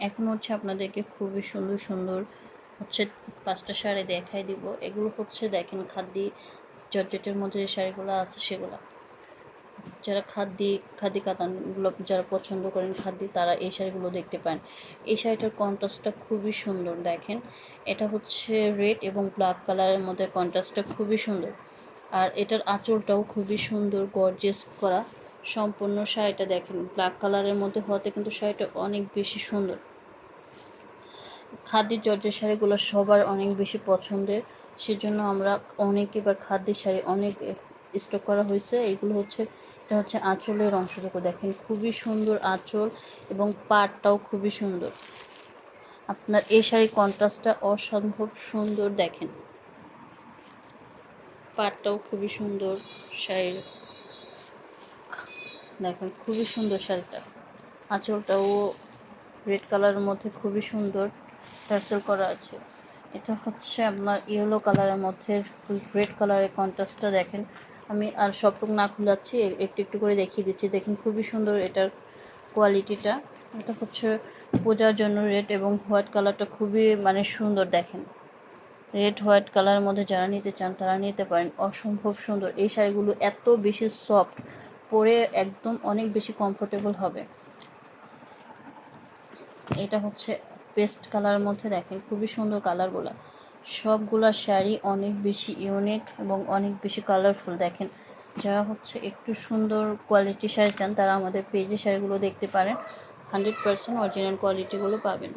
এখন হচ্ছে আপনাদেরকে খুবই সুন্দর সুন্দর হচ্ছে পাঁচটা শাড়ি দেখাই দিব। এগুলো হচ্ছে দেখেন খাদ্যি জর্জেটের মধ্যে যে শাড়িগুলো আছে সেগুলো। যারা খাদ্যি খাদি কাতানগুলো যারা পছন্দ করেন খাদ্যি তারা এই শাড়িগুলো দেখতে পান। এই শাড়িটার কন্ট্রাস্টটা খুবই সুন্দর দেখেন। এটা হচ্ছে রেড এবং ব্ল্যাক কালারের মধ্যে কন্ট্রাস্টটা খুবই সুন্দর। আর এটার আঁচলটাও খুবই সুন্দর গর্জেস করা। সম্পূর্ণ শাড়িটা দেখেন ব্ল্যাক কালারের মধ্যে হওয়াতে কিন্তু শাড়িটা অনেক বেশি সুন্দর। খাদির জর্জের শাড়িগুলো সবার অনেক বেশি পছন্দের, সেজন্য আমরা অনেক এবার খাদ্যের শাড়ি অনেক স্টক করা হয়েছে। এগুলো হচ্ছে, এটা হচ্ছে আঁচলের অংশটুকু, দেখেন খুবই সুন্দর আঁচল এবং পাটটাও খুবই সুন্দর। আপনার এই শাড়ির কন্ট্রাস্টটা অসম্ভব সুন্দর, দেখেন। পাটটাও খুবই সুন্দর শাড়ির। দেখেন, খুবই সুন্দর শাড়িটা। আঁচলটাও রেড কালারের মধ্যে খুবই সুন্দর টার্সেল করা আছে। এটা হচ্ছে আপনার ইয়েলো কালারের মধ্যে রেড কালারের কন্ট্রাস্টটা দেখেন। আমি আর সবটুকু না খুলাচ্ছি একটু একটু করে দেখিয়ে দিচ্ছি। দেখেন, খুবই সুন্দর এটার কোয়ালিটিটা। এটা হচ্ছে পূজার জন্য রেড এবং হোয়াইট কালারটা খুবই মানে সুন্দর দেখেন। রেড, হোয়াইট কালারের মধ্যে যারা নিতে চান তারা নিতে পারেন। অসম্ভব সুন্দর। এই শাড়িগুলো এত বেশি সফট পরে একদম অনেক বেশি কমফোর্টেবল হবে। এটা হচ্ছে পেস্ট কালারের মধ্যে দেখেন, খুবই সুন্দর কালারগুলো সবগুলা শাড়ি অনেক বেশি ইউনিক এবং অনেক বেশি কালারফুল দেখেন, যারা হচ্ছে একটু সুন্দর কোয়ালিটি শাড়ি চান, তারা আমাদের পেজে শাড়িগুলো দেখতে পারেন। হান্ড্রেড পারসেন্ট অরিজিনাল কোয়ালিটিগুলো পাবেন।